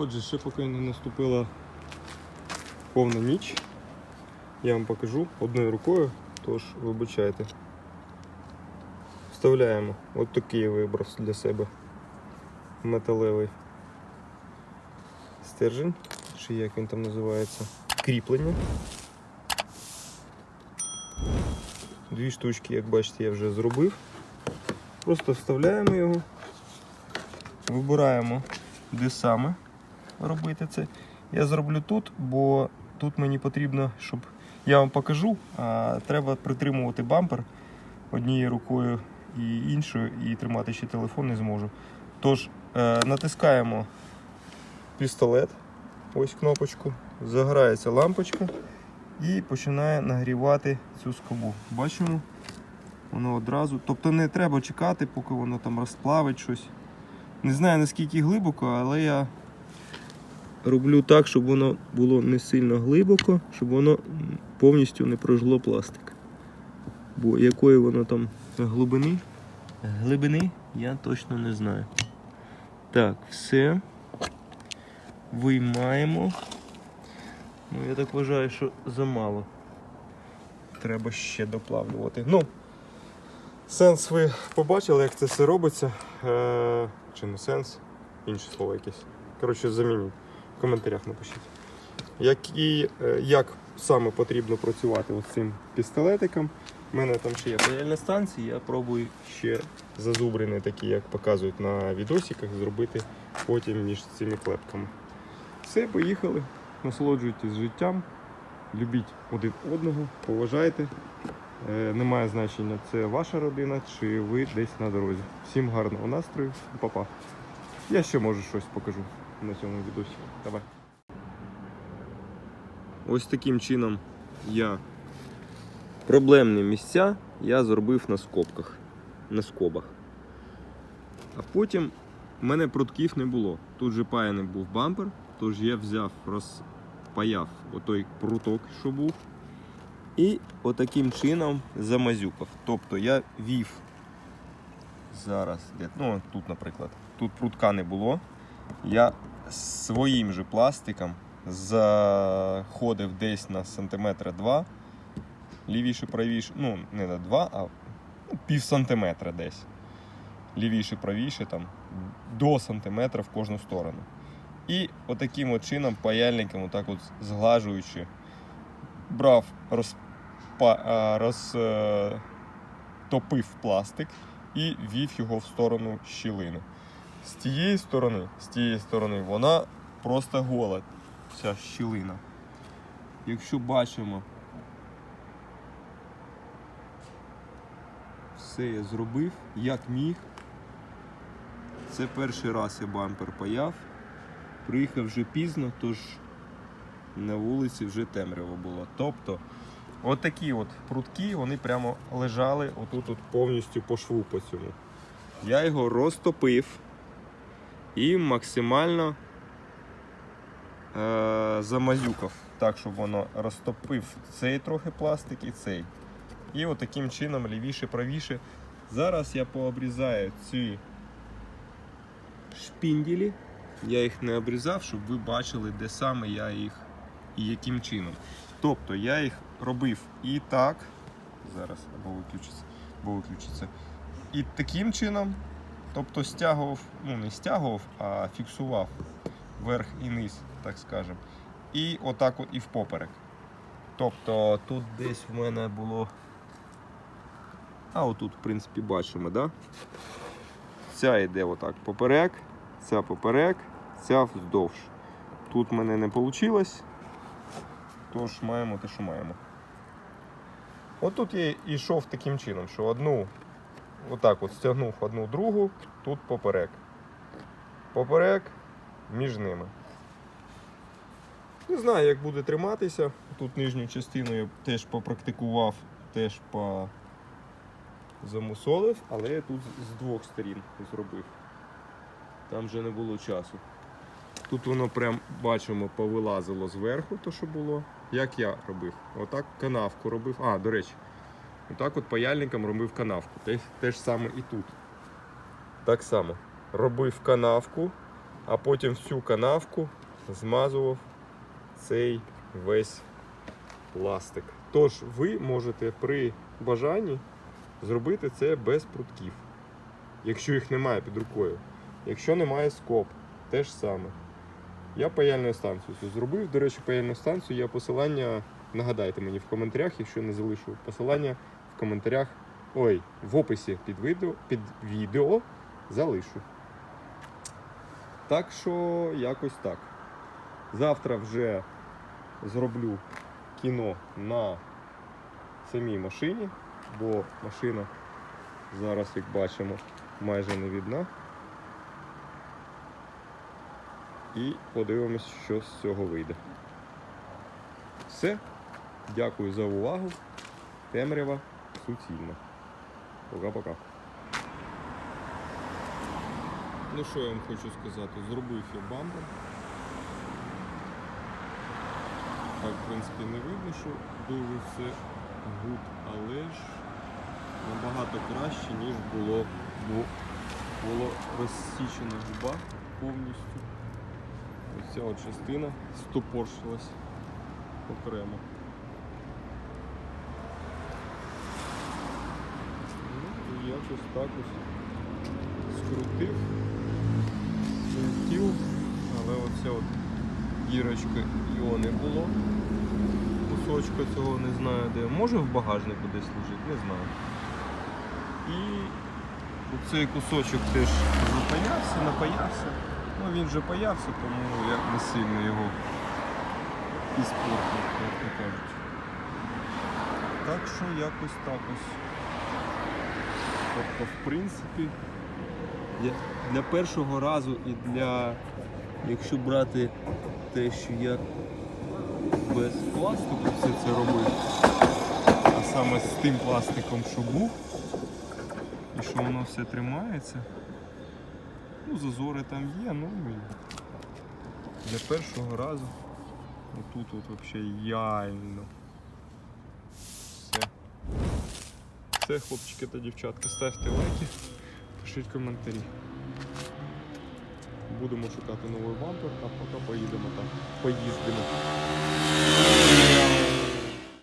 Отже, ще поки не наступила повна ніч, я вам покажу одною рукою, тож вибачайте. Вставляємо от такий я вибрав для себе металевий стержень, чи як він там називається, кріплення. Дві штучки, як бачите, я вже зробив. Просто вставляємо його, вибираємо, де саме робити це. Я зроблю тут, бо тут мені потрібно, щоб я вам покажу, а треба притримувати бампер однією рукою і іншою, і тримати ще телефон не зможу. Тож, е, натискаємо пістолет, ось кнопочку, загорається лампочка і починає нагрівати цю скобу. Бачимо? Воно одразу. Тобто не треба чекати, поки воно там розплавить щось. Не знаю наскільки глибоко, але я роблю так, щоб воно було не сильно глибоко, щоб воно повністю не прожгло пластик. Бо якої воно там глибини? Глибини я точно не знаю. Так, все. Виймаємо. Ну, я так вважаю, що замало. Треба ще доплавлювати. Ну, сенс ви побачили, як це все робиться. Е, чи не сенс? Інше слово якесь. Коротше, замініть. В коментарях напишіть. Які, е, як саме потрібно працювати з цим пістолетиком. У мене там ще є паяльна станція, я пробую ще зазубрини, такі, як показують на відосиках, зробити потім між цими клепками. Все, поїхали. Насолоджуйтесь життям, любіть один одного, поважайте. Е, Немає значення, це ваша родина чи ви десь на дорозі. Всім гарного настрою, па-па. Я ще може щось покажу на цьому відосі. Давай. Ось таким чином я проблемні місця я зробив на скобках, на скобах. А потім в мене прутків не було. Тут же паяний був бампер, тож я взяв, розпаяв отой пруток, що був. І отаким чином замазюкав. Тобто я вів зараз, ну тут, наприклад, тут прутка не було. Я своїм же пластиком заходив десь на сантиметра два, лівіше, правіше, ну не на два, а ну, пів сантиметра десь. Лівіше, правіше, там до сантиметра в кожну сторону. І отаким от чином паяльником, отак от зглажуючи, брав, розпа, а, роз, е, пластик і вів його в сторону щілини. З тієї сторони, з тієї сторони, вона просто гола, ця щілина. Якщо бачимо, все я зробив, як міг. Це перший раз я бампер паяв. Приїхав вже пізно, тож на вулиці вже темряво було. Тобто, от от прутки, вони прямо лежали отут от повністю по шву по цьому. Я його розтопив і максимально е- замазюкав так, щоб воно розтопив цей трохи пластик і цей. І от чином лівіше, правіше. Зараз я пообрізаю ці шпінділі. Я їх не обрізав, щоб ви бачили, де саме я їх і яким чином. Тобто я їх робив і так. Зараз або виключиться, або виключиться. І таким чином, тобто стягував, ну не стягував, а фіксував верх і низ, так скажемо. І отак от і впоперек. Тобто тут десь в мене було. А отут, в принципі, бачимо, да? Ця йде отак поперек, ця поперек, ця вздовж. Тут в мене не вийшло, тож маємо те, що маємо. Отут я йшов таким чином, що одну, отак от стягнув одну другу, тут поперек. Поперек між ними. Не знаю, як буде триматися. Тут нижню частину я теж попрактикував, теж по замусолив, але я тут з двох сторін зробив. Там вже не було часу. Тут воно прям бачимо повилазило зверху, то що було. Як я робив? Отак канавку робив. А, до речі, отак от паяльником робив канавку. Те, те ж саме і тут. Так само. Робив канавку, а потім всю канавку змазував цей весь пластик. Тож ви можете при бажанні зробити це без прутків, якщо їх немає під рукою. Якщо немає скоб, те ж саме. Я паяльну станцію зробив. До речі, паяльну станцію я посилання. Нагадайте мені в коментарях, якщо не залишу посилання коментарях. Ой, в описі під відео, під відео залишу. Так що якось так. Завтра вже зроблю кіно на самій машині, бо машина зараз, як бачимо, майже не видна. І подивимось, що з цього вийде. Все. Дякую за увагу. Темрява суцільна. Пока-пока. Ну що я вам хочу сказати? Зробив я бампер. Так, в принципі, не видно, що дуже все гуд, але ж набагато краще, ніж було, бо було розсічена губа повністю. Ось ця от частина стопоршилась окремо. І якось так ось скрутив, скрутив, але оця от дірочка його не було. Кусочка цього не знаю де. Може в багажнику десь лежить, не знаю. І оцей кусочок теж запаявся, напаявся. Ну він вже паявся, тому я не сильно його іспортив, як то кажуть. Так що якось так ось. Тобто, в принципі, для, першого разу і для, якщо брати те, що я без пластику все це робив, а саме з тим пластиком, що був, і що воно все тримається. Ну, зазори там є, ну і для першого разу отут от взагалі ідеально. Все. Все, хлопчики та дівчатка, ставте лайки, пишіть коментарі. Будемо шукати новий бампер, а поки поїдемо там. Поїздимо.